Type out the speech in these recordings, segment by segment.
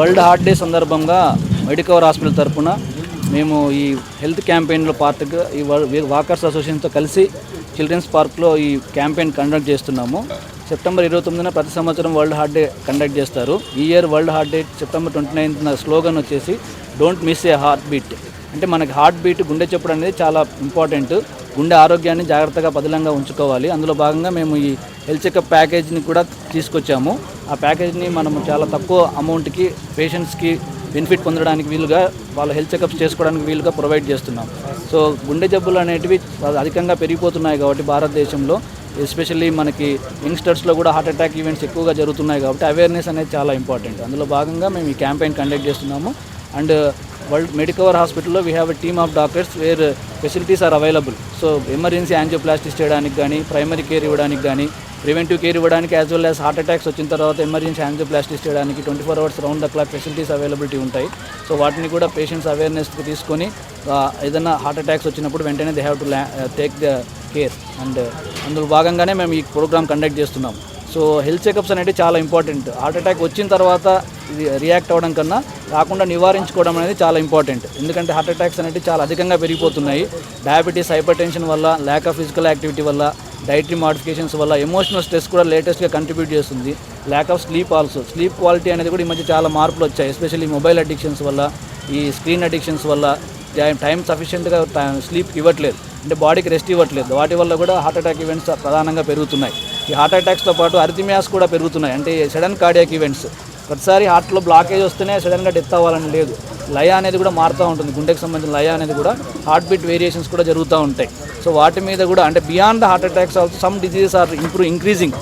World heart day సందర్భంగా Medicover hospital తరపున మేము ఈ హెల్త్ క్యాంపెయిన్లో పార్ట్గా ఈ వాకర్స్ అసోసియేషన్తో కలిసి చిల్డ్రన్స్ పార్క్లో ఈ క్యాంపెయిన్ కండక్ట్ చేస్తున్నాము. సెప్టెంబర్ ఇరవై తొమ్మిదిన ప్రతి సంవత్సరం వరల్డ్ హార్ట్ డే కండక్ట్ చేస్తారు. ఈ year world heart day September twenty నైన్త్న slogan వచ్చేసి don't miss a heart beat అంటే మనకి హార్ట్ బీట్ గుండె చెప్పడం అనేది చాలా ఇంపార్టెంట్. గుండె ఆరోగ్యాన్ని జాగ్రత్తగా పదిలంగా ఉంచుకోవాలి. అందులో భాగంగా మేము ఈ హెల్త్ చెకప్ ప్యాకేజ్ని కూడా తీసుకొచ్చాము. ఆ ప్యాకేజ్ని మనము చాలా తక్కువ అమౌంట్కి పేషెంట్స్కి బెనిఫిట్ పొందడానికి వీలుగా వాళ్ళ హెల్త్ చెకప్స్ చేసుకోవడానికి వీలుగా ప్రొవైడ్ చేస్తున్నాం. సో గుండె జబ్బులు అనేటివి అధికంగా పెరిగిపోతున్నాయి కాబట్టి భారతదేశంలో ఎస్పెషల్లీ మనకి యంగ్స్టర్స్లో కూడా హార్ట్ అటాక్ ఈవెంట్స్ ఎక్కువగా జరుగుతున్నాయి కాబట్టి అవేర్నెస్ అనేది చాలా ఇంపార్టెంట్. అందులో భాగంగా మేము ఈ క్యాంపెయిన్ కండక్ట్ చేస్తున్నాము. అండ్ వరల్డ్ మెడికవర్ హాస్పిటల్లో we have a team of doctors where facilities are available so emergency angioplasties చేయడానికి కానీ ప్రైమరీ కేర్ ఇవ్వడానికి కానీ ప్రివెంటివ్ కేర్ ఇవ్వడానికి as well as heart attacks వచ్చిన తర్వాత ఎమర్జెన్సీ యాంజియోప్లాస్టిస్ చేయడానికి twenty four hours round the clock facilities availability ఉంటాయి. So వాటిని కూడా పేషెంట్స్ అవేర్నెస్కి తీసుకొని ఏదైనా హార్ట్ అటాక్స్ వచ్చినప్పుడు వెంటనే they have to take the care and అందులో భాగంగానే మేము ఈ ప్రోగ్రామ్ కండక్ట్ చేస్తున్నాం సో హెల్త్ చెకప్స్ అనేవి చాలా ఇంపార్టెంట్. హార్ట్ అటాక్ వచ్చిన తర్వాత ఇది రియాక్ట్ అవ్వడం కన్నా రాకుండా నివారించుకోవడం అనేది చాలా ఇంపార్టెంట్. ఎందుకంటే హార్ట్ అటాక్స్ అనేవి చాలా అధికంగా పెరిగిపోతున్నాయి. డయాబెటీస్ హైపర్ టెన్షన్ వల్ల ల్యాక్ ఆఫ్ ఫిజికల్ యాక్టివిటీ వల్ల డైటరీ మాడిఫికేషన్స్ వల్ల ఎమోషనల్ స్ట్రెస్ కూడా లేటెస్ట్గా కంట్రిబ్యూట్ చేస్తుంది. Lack of sleep also sleep quality అనేది కూడా ఈ మధ్య చాలా మార్పులు వచ్చాయి. ఎస్పెషల్లీ మొబైల్ అడిక్షన్స్ వల్ల ఈ స్క్రీన్ అడిక్షన్స్ వల్ల టైం సఫిషియెంట్గా స్లీప్కి ఇవ్వట్లేదు. అంటే బాడీకి రెస్ట్ ఇవ్వట్లేదు. వాటి వల్ల కూడా హార్ట్ అటాక్ ఈవెంట్స్ ప్రధానంగా పెరుగుతున్నాయి. ఈ హార్ట్ అటాక్స్తో పాటు అరిథిమియాస్ కూడా పెరుగుతున్నాయి. అంటే సడన్ కార్డియాక్ ఈవెంట్స్ ప్రతిసారి హార్ట్లో బ్లాకేజ్ వస్తేనే సడన్గా డెత్ అవ్వాలని లేదు. లయ అనేది కూడా మారుతూ ఉంటుంది. గుండెకి సంబంధించిన లయ అనేది కూడా హార్ట్ బీట్ వేరియేషన్స్ కూడా జరుగుతూ ఉంటాయి. సో వాటి మీద కూడా అంటే beyond heart attacks also some diseases are improve increasing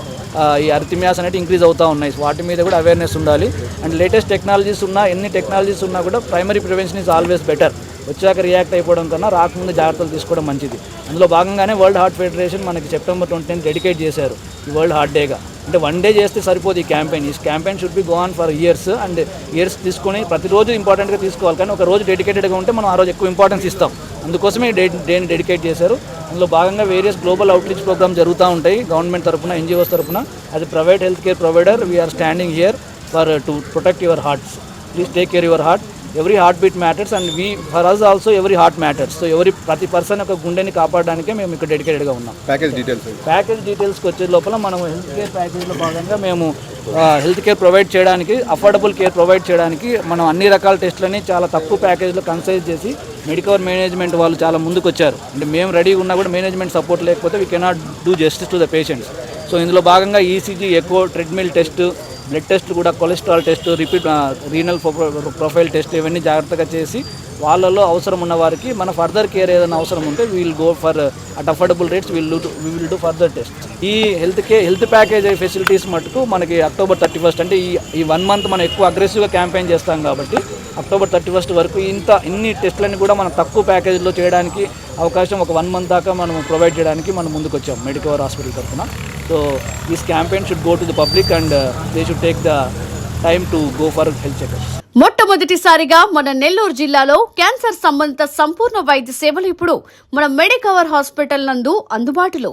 ఈ అరిథిమియాస్ అనేవి ఇంక్రీజ్ అవుతూ ఉన్నాయి. వాటి మీద కూడా అవేర్నెస్ ఉండాలి. అండ్ లేటెస్ట్ టెక్నాలజీస్ ఉన్నా ఎన్ని టెక్నాలజీస్ ఉన్నా కూడా primary prevention is always better వచ్చాక రియాక్ట్ అయిపోవడం కన్నా రాకముందు జాగ్రత్తలు తీసుకోవడం మంచిది. అందులో భాగంగానే వరల్డ్ హార్ట్ ఫెడరేషన్ మనకి సెప్టెంబర్ ట్వంటీ డెడికేట్ చేశారు ఈ వరల్డ్ హార్ట్ డేగా అంటే వన్ డే చేస్తే సరిపోదు ఈ క్యాంపెయిన్ ఈ campaign should be go on for years and years తీసుకొని ప్రతిరోజు ఇంపార్టెంట్గా తీసుకోవాలి. కానీ ఒక రోజు డెడికేటెడ్గా ఉంటే మనం ఆ రోజు ఎక్కువ ఇంపార్టెన్స్ ఇస్తాం. అందుకోసమే ఈ డే డేని డెడికేట్ చేశారు. అందులో భాగంగా వేరియస్ గ్లోబల్ అవుట్రీచ్ ప్రోగ్రామ్ జరుగుతూ ఉంటాయి. గవర్నమెంట్ తరఫున ఎన్జిఓస్ తరపున. అది private health care provider we are standing here for to protect your hearts please take care your heart every heart beat matters and we for us also every heart matters so ఎవరి ప్రతి person యొక్క గుండెని కాపాడడానికే మేము ఇక్కడ డెడికేటెడ్గా ఉన్నాం. Package details package డీటెయిల్స్కి వచ్చే లోపల మనం హెల్త్ కేర్ ప్యాకేజ్లో భాగంగా మేము హెల్త్ కేర్ ప్రొవైడ్ చేయడానికి అఫోర్డబుల్ కేర్ ప్రొవైడ్ చేయడానికి మనం అన్ని రకాల టెస్టులని చాలా తక్కువ ప్యాకేజ్లో కన్సైజ్ చేసి మెడికవర్ మేనేజ్మెంట్ వాళ్ళు చాలా ముందుకు వచ్చారు అంటే మేము రెడీగా ఉన్నా కూడా మేనేజ్మెంట్ సపోర్ట్ లేకపోతే we cannot do justice to the patients so ఇందులో భాగంగా ఈసీజీ ఎక్కువ ట్రెడ్మిల్ టెస్ట్ బ్లడ్ టెస్ట్ కూడా cholesterol test repeat renal profile test ఇవన్నీ జాగ్రత్తగా చేసి వాళ్ళలో అవసరం ఉన్న వారికి మన ఫర్దర్ కేర్ ఏదైనా అవసరం ఉంటే we'll go for at affordable rates will we will do further test ఈ health care health package facilities మటుకు మనకి అక్టోబర్ థర్టీ ఫస్ట్ అంటే ఈ ఈ వన్ మంత్ మనం ఎక్కువ అగ్రెసివ్గా క్యాంపెయిన్ చేస్తాం కాబట్టి అక్టోబర్ థర్టీ ఫస్ట్ వరకు ఇంత ఇన్ని టెస్టులని కూడా మనం తక్కువ ప్యాకేజ్లో చేయడానికి అవకాశం ఒక వన్ మంత్ దాకా మనం ప్రొవైడ్ చేయడానికి మనం ముందుకు వచ్చాం మెడికవర్ హాస్పిటల్ తరఫున. So this campaign should go to the public and they should take the time to go for health checkup మొట్టమొదటిసారిగా మన నెల్లూరు జిల్లాలో క్యాన్సర్ సంబంధిత సంపూర్ణ వైద్య సేవలు ఇప్పుడు మన మెడికవర్ హాస్పిటల్ నందు అందుబాటులో.